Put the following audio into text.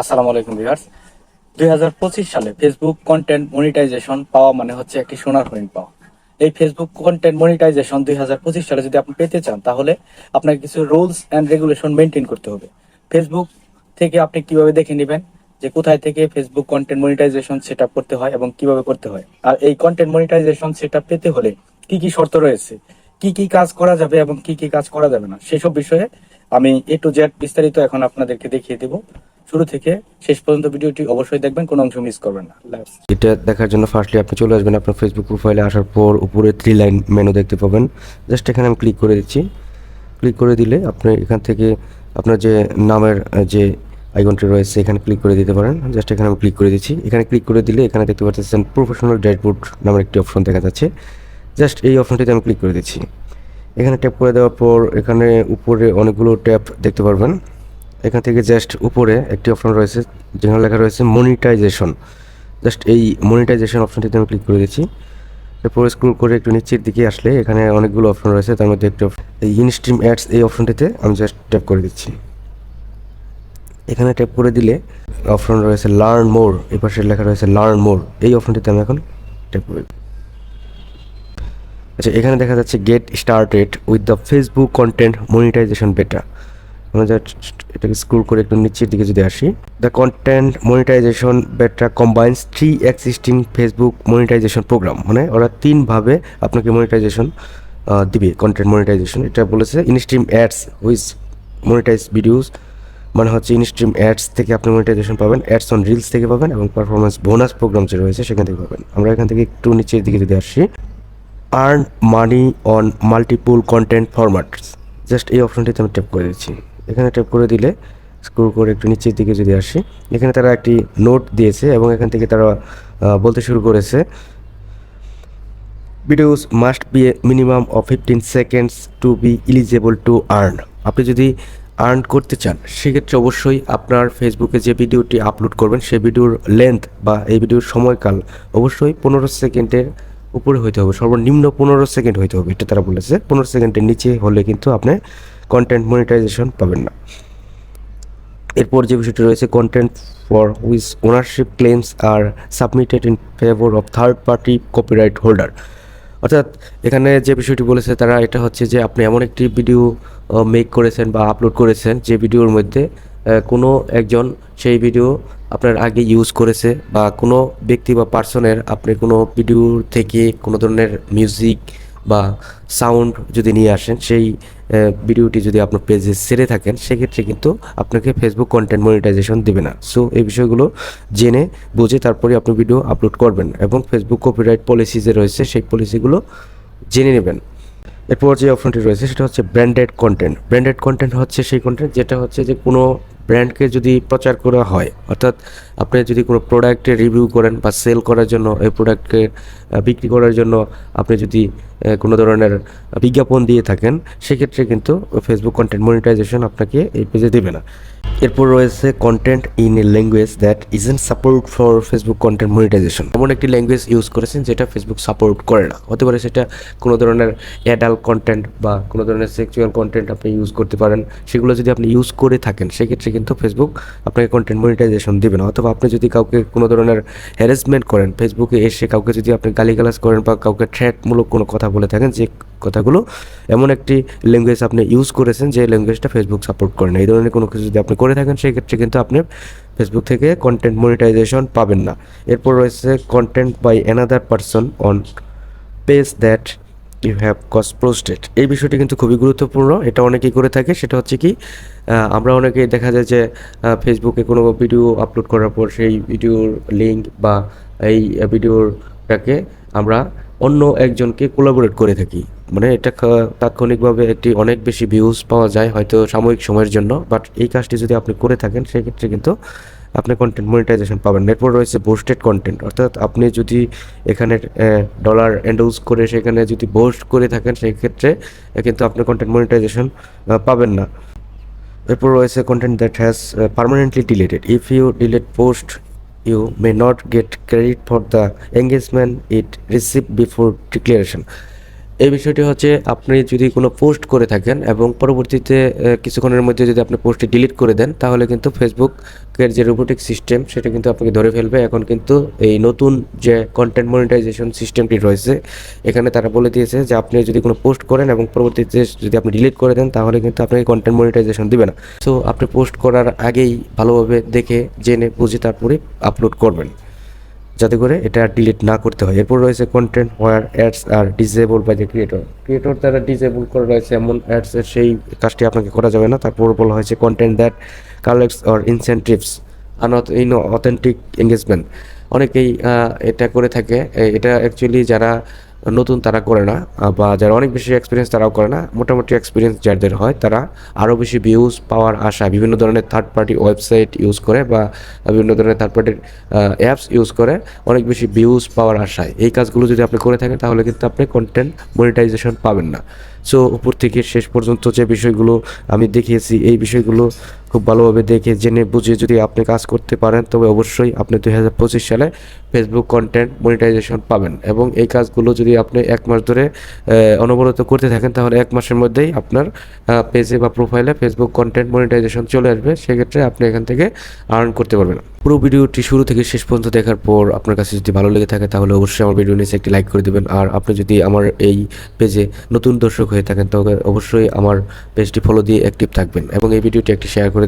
আসসালামু আলাইকুম ভিউয়ার্স। দুই হাজার পঁচিশ সালে ফেসবুক কন্টেন্ট মনিটাইজেশন পাওয়া মানে হচ্ছে একটি সোনার হরিণ পাওয়া। এই ফেসবুক কন্টেন্ট মনিটাইজেশন দুই হাজার পঁচিশ সালে যদি আপনি পেতে চান, তাহলে আপনাকে কিছু রুলস অ্যান্ড রেগুলেশন মেনটেন করতে হবে। ফেসবুক থেকে আপনি কীভাবে দেখে নেবেন যে কোথায় থেকে ফেসবুক কন্টেন্ট মনিটাইজেশন সেট করতে হয় এবং কীভাবে করতে হয়? আর এই কন্টেন্ট মনিটাইজেশন সেট পেতে হলে কি কি শর্ত রয়েছে? কি কি কাজ করা যাবে এবং কি কি কাজ করা যাবে না? সেসব বিষয়ে আমি এ টু জেড বিস্তারিত এখন আপনাদেরকে দেখিয়ে দেব। শুরু থেকে শেষ পর্যন্ত ভিডিওটি অবশ্যই দেখবেন, কোনো অংশ মিস করবেন না। এটা দেখার জন্য ফার্স্টলি আপনি চলে আসবেন আপনার ফেসবুক প্রোফাইলে আসার পর উপরে থ্রি লাইন মেনু দেখতে পাবেন। জাস্ট এখানে আমি ক্লিক করে দিচ্ছি। ক্লিক করে দিলে আপনি এখান থেকে আপনার যে নামের যে আইকনটি রয়েছে, এখানে ক্লিক করে দিতে পারেন। জাস্ট এখানে আমি ক্লিক করে দিচ্ছি। এখানে ক্লিক করে দিলে এখানে দেখতে পাচ্ছেন প্রফেশনাল ড্যাশবোর্ড নামের একটি অপশন দেখা যাচ্ছে। জাস্ট এই অপশনটিতে আমি ক্লিক করে দিচ্ছি। এখানে ট্যাপ করে দেওয়ার পর এখানে উপরে অনেকগুলো ট্যাপ দেখতে পারবেন। এখান থেকে জাস্ট উপরে একটি অপশন রয়েছে, যেখানে লেখা রয়েছে মনিটাইজেশন জাস্ট এই মনিটাইজেশন অপশনটিতে আমি ক্লিক করে দিচ্ছি এরপর স্ক্রল করে একটু নিচের দিকে আসলে এখানে অনেকগুলো অপশন রয়েছে, তার মধ্যে একটি এই ইনস্ট্রিম অ্যাডস এই অপশনটিতে আমি জাস্ট ট্যাপ করে দিচ্ছি। এখানে ট্যাপ করে দিলে অপশন রয়েছে লার্ন মোর এই পাশে লেখা রয়েছে লার্ন মোর এই অপশনটিতে আমি এখন ট্যাপ করে আচ্ছা এখানে দেখা যাচ্ছে get started with the Facebook content monetisation beta আমরা এটাকে স্ক্রল করে একটু নিচের দিকে যদি আসি the content monetisation beta combines three existing Facebook monetisation programme মানে ওরা তিনভাবে আপনাকে মনিটাইজেশন দিবে কন্টেন্ট মনিটাইজেশন এটা বলেছে instream ads with monetise videos মানে হচ্ছে ইনস্ট্রিম অ্যাডস থেকে আপনি মনিটাইজেশন পাবেন অ্যাডস অন রিলস থেকে পাবেন এবং পারফরমেন্স বোনাস প্রোগ্রাম যে রয়েছে সেখান থেকে পাবেন। আমরা এখান থেকে একটু নিচের দিকে যদি আসি earn money on multiple content formats just এই অপশনটিতে আমি ট্যাপ করে দিচ্ছি। এখানে ট্যাপ করে দিলে স্ক্রল করে একটু নিচের দিকে যদি আসি, এখানে তারা একটি নোট দিয়েছে এবং এখান থেকে তারা বলতে শুরু করেছে videos must be minimum of fifteen seconds to be eligible to earn আপনি যদি আর্ন করতে চান, সেক্ষেত্রে অবশ্যই আপনার ফেসবুকে যে ভিডিওটি আপলোড করবেন, সেই ভিডিওর লেন্থ বা এই ভিডিওর সময়কাল অবশ্যই পনেরো সেকেন্ডের উপরে হইতে হবে। সর্বনিম্ন পনেরো সেকেন্ড হইতে হবে, এটা তারা বলেছে। পনেরো সেকেন্ডের নিচে হলে কিন্তু আপনি কন্টেন্ট মনিটাইজেশন পাবেন না। এরপর যে বিষয়টি রয়েছে content for which ownership claims are submitted in favour of third party copyright holder অর্থাৎ এখানে যে বিষয়টি বলেছে তারা, এটা হচ্ছে যে আপনি এমন একটি ভিডিও মেক করেছেন বা আপলোড করেছেন যে ভিডিওর মধ্যে কোনো একজন সেই ভিডিও আপনার আগে ইউজ করেছে বা কোনো ব্যক্তি বা পার্সনের আপনি কোনো ভিডিও থেকে কোনো ধরনের মিউজিক বা সাউন্ড যদি নিয়ে আসেন, সেই ভিডিওটি যদি আপনার পেজে সেরে থাকেন, সেক্ষেত্রে কিন্তু আপনাকে ফেসবুক কন্টেন্ট মনিটাইজেশন দেবে না। সো এই বিষয়গুলো জেনে, বুঝে তারপরে আপনি ভিডিও আপলোড করবেন এবং ফেসবুক কপিরাইট পলিসি যে রয়েছে, সেই পলিসিগুলো জেনে নেবেন। এরপর যে অপশনটি রয়েছে, সেটা হচ্ছে ব্র্যান্ডেড কন্টেন্ট ব্র্যান্ডেড কন্টেন্ট হচ্ছে সেই কন্টেন্ট যেটা হচ্ছে যে কোনো ব্র্যান্ডকে যদি প্রচার করা হয়, অর্থাৎ আপনি যদি কোনো প্রোডাক্টের রিভিউ করেন বা সেল করার জন্য, এই প্রোডাক্টকে বিক্রি করার জন্য আপনি যদি কোনো ধরনের বিজ্ঞাপন দিয়ে থাকেন, সেক্ষেত্রে কিন্তু ফেসবুক কন্টেন্ট মনিটাইজেশন আপনাকে এই পেজে দেবে না। এরপর রয়েছে content in a language that is isn't support for Facebook content monetisation এমন একটি ল্যাঙ্গুয়েজ ইউজ করেছেন যেটা ফেসবুক সাপোর্ট করে না। হতে পারে সেটা কোনো ধরনের অ্যাডাল্ট কন্টেন্ট বা কোনো ধরনের সেক্সুয়াল কন্টেন্ট আপনি ইউজ করতে পারেন। সেগুলো যদি আপনি ইউজ করে থাকেন, সেক্ষেত্রে কিন্তু ফেসবুক আপনাকে কন্টেন্ট মনিটাইজেশন দেবে না। অথবা আপনি যদি কাউকে কোনো ধরনের হ্যারাসমেন্ট করেন ফেসবুকে এসে কাউকে যদি আপনি গালিগালাজ করেন বা কাউকে থ্রেটমূলক কোনো কথা বলে থাকেন, যে কথাগুলো এমন একটি ল্যাঙ্গুয়েজ আপনি ইউজ করেছেন, যে ল্যাঙ্গুয়েজটা ফেসবুক সাপোর্ট করে না। এই ধরনের কোনো কিছু যদি আপনি করে থাকেন, সেক্ষেত্রে কিন্তু আপনি ফেসবুক থেকে কন্টেন্ট মনিটাইজেশন পাবেন না। এরপর রয়েছে content by another person on page that you have cross posted এই বিষয়টি কিন্তু খুবই গুরুত্বপূর্ণ। এটা অনেকেই করে থাকে। সেটা হচ্ছে কি আমরা অনেকেই দেখা যায় যে ফেসবুকে কোনো ভিডিও আপলোড করার পর সেই ভিডিওর লিঙ্ক বা এই ভিডিওটাকে আমরা অন্য একজনকে কোলাবোরেট করে থাকি। মানে এটা তাৎক্ষণিকভাবে একটি অনেক বেশি ভিউজ পাওয়া যায় হয়তো সাময়িক সময়ের জন্য। বাট এই কাজটি যদি আপনি করে থাকেন, সেক্ষেত্রে কিন্তু আপনি কন্টেন্ট মনিটাইজেশন পাবেন। এরপর রয়েছে বোস্টেড কন্টেন্ট অর্থাৎ আপনি যদি এখানে ডলার এন্ডোজ করে সেখানে যদি বোস্ট করে থাকেন সেক্ষেত্রে আহ, কিন্তু আপনি কন্টেন্ট মনিটাইজেশন পাবেন না। এরপর রয়েছে content that has permanently deleted if you delete post you may not get credit for the engagement it receive before declaration এই বিষয়টি হচ্ছে আপনি যদি কোনো পোস্ট করে থাকেন এবং পরবর্তীতে কিছুক্ষণের মধ্যে যদি আপনি পোস্টটি ডিলিট করে দেন, তাহলে কিন্তু ফেসবুকের যে রোবোটিক সিস্টেম সেটা কিন্তু আপনাকে ধরে ফেলবে। এখন কিন্তু এই নতুন যে কন্টেন্ট মনিটাইজেশন সিস্টেমটি রয়েছে, এখানে তারা বলে দিয়েছে যে আপনি যদি কোনো পোস্ট করেন এবং পরবর্তীতে যদি আপনি ডিলিট করে দেন, তাহলে কিন্তু আপনাকে কন্টেন্ট মনিটাইজেশন দিবে না। সো আপনি পোস্ট করার আগেই ভালোভাবে দেখে, জেনে, বুঝে তারপরে আপলোড করবেন। যাতে করে এটা ডিলিট না করতে হয়। এরপর রয়েছে content where ads are disable by the creator creator দ্বারা ডিসেবল করা রয়েছে এমন অ্যাডসের সেই কাজটি আপনাকে করা যাবে না। তারপর বলা হয়েছে content that collects or incentives un in authentic engagement অনেকেই এটা করে থাকে। এটা অ্যাকচুয়ালি যারা নতুন তারা করে না বা যারা অনেক বেশি এক্সপিরিয়েন্স তারাও করে না। মোটামুটি এক্সপিরিয়েন্স যাদের হয়, তারা আরও বেশি ভিউজ পাওয়ার আশা, বিভিন্ন ধরনের থার্ড পার্টি ওয়েবসাইট ইউজ করে বা বিভিন্ন ধরনের থার্ড পার্টির অ্যাপস ইউজ করে অনেক বেশি ভিউজ পাওয়ার আশায় এই কাজগুলো যদি আপনি করে থাকেন, তাহলে কিন্তু আপনি কন্টেন্ট মনিটাইজেশন পাবেন না। সো উপর থেকে শেষ পর্যন্ত যে বিষয়গুলো আমি দেখিয়েছি, এই বিষয়গুলো খুব ভালোভাবে দেখে জেনে বুঝে যদি আপনি কাজ করতে পারেন, তবে অবশ্যই আপনি দুই হাজার পঁচিশ সালে ফেসবুক কন্টেন্ট মনিটাইজেশন পাবেন এবং এই কাজগুলো যদি আপনি এক মাস ধরে অনবরত করতে থাকেন, তাহলে এক মাসের মধ্যেই আপনার পেজে বা প্রোফাইলে ফেসবুক কন্টেন্ট মনিটাইজেশন চলে আসবে। সেক্ষেত্রে আপনি এখান থেকে আর্ন করতে পারবেন। পুরো ভিডিওটি শুরু থেকে শেষ পর্যন্ত দেখার পর আপনার কাছে যদি ভালো লেগে থাকে, তাহলে অবশ্যই আমার ভিডিও নিচে একটি লাইক করে দেবেন। আর আপনি যদি আমার এই পেজে নতুন দর্শক হয়ে থাকেন তবে অবশ্যই আমার পেজটি ফলো দিয়ে অ্যাক্টিভ থাকবেন এবং এই ভিডিওটি একটি শেয়ার করে